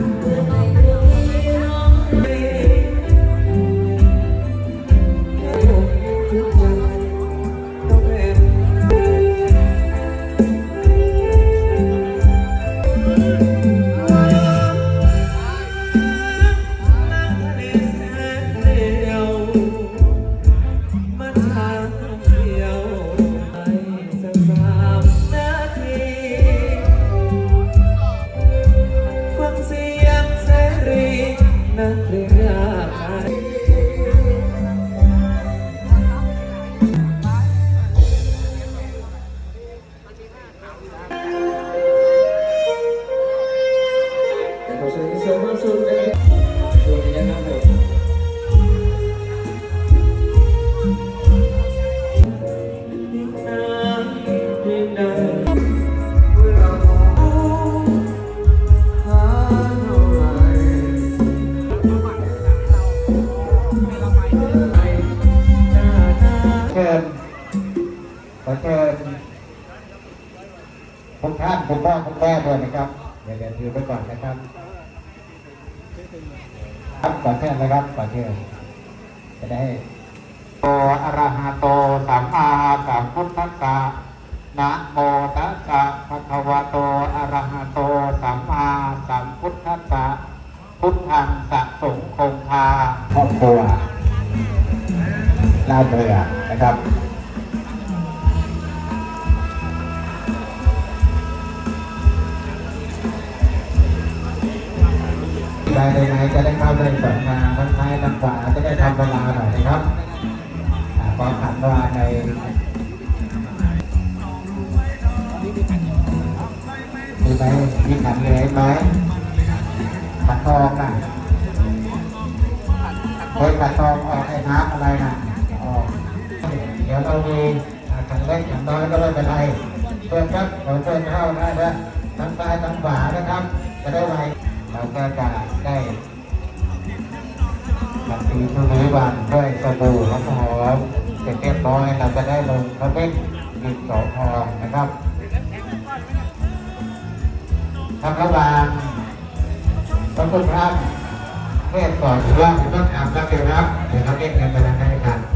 มั นั คุณพ่อคุณแม่ด้วยนะครับเดี๋ยวเดี๋ยวถือไปก่อนนะครับ ครับขอเชิญนะครับขอเชิญจะได้โตอะระหะโตสัมมาสัมพุทธัสสะนะโมตัสสะภะคะวะโตอะระหะโตสัมมาสัมพุทธัสสะพุทธังสะสงคงคาครอบครัวลาเรือนะครับ ไปในไหนจะได้เข้าได้สองทางทางซ้ายทางขวาจะได้ทำเวลาหน่อยนะครับอ่าพอขันว่าในมีไหมมีขันเลยไหมขันทองอะโดยตัดตองออกไอ้น้ำอะไรน่ะออกเดี๋ยวเรามีขันเล็กขันน้อยก็ไม่เป็นไรเพื่อนครับขอเชิญเข้าได้นะทั้งซ้ายทั้งขวานะครับ จะได้ไว เราก็จะได้บัตรตีทุลีวันด้วยสบู่น้ำหอมเสร็จเรียบร้อยเราจะได้ลงพระเม็ดดินสอทองนะครับทำระหว่างพระพุทธพระเทศก่อนว่าต้องอาบน้ำเดี๋ยวรับเดี๋ยวเราเล่นกันไปแล้วนะครับ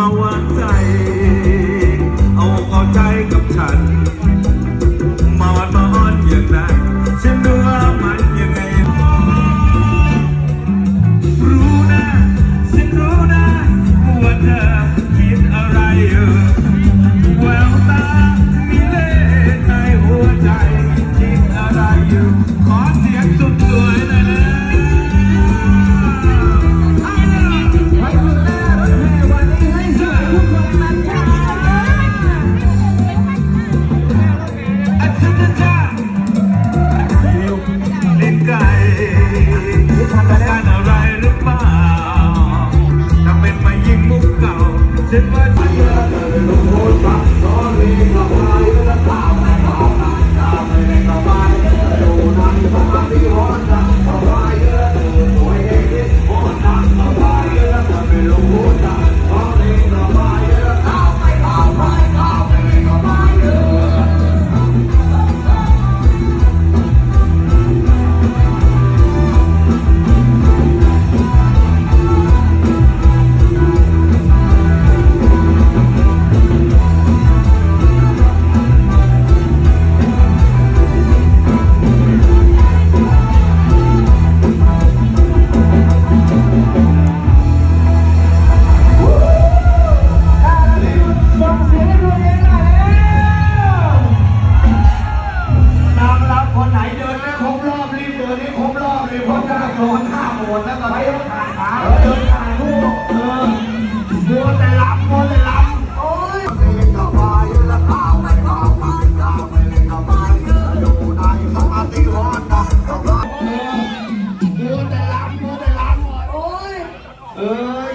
mawazo. เอ้ย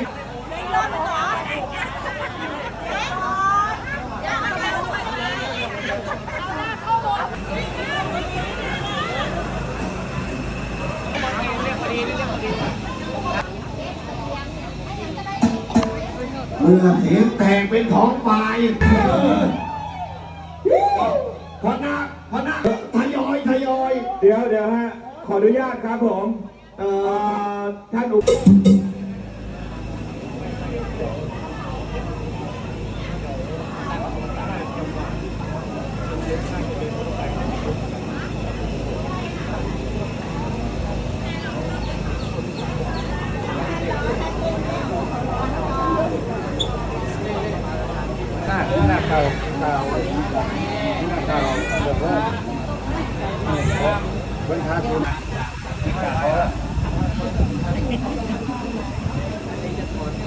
เมื่อเสียงแตกเป็นของไฟพนักพนักทยอยทยอย เดี๋ยวเดี๋ยวฮะ ขออนุญาตครับผม เอ่อ ท่านอุ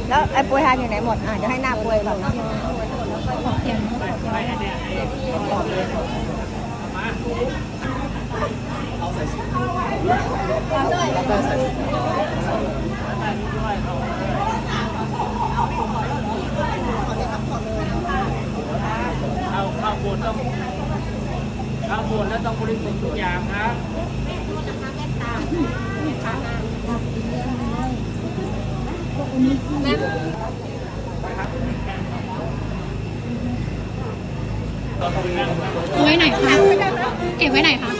แล้วไอ้ปวยทานอยู่ไหนหมด อะจะให้หน้าปวยก่อ เอาไว้ไหนคะ เก็บไว้ไหนคะ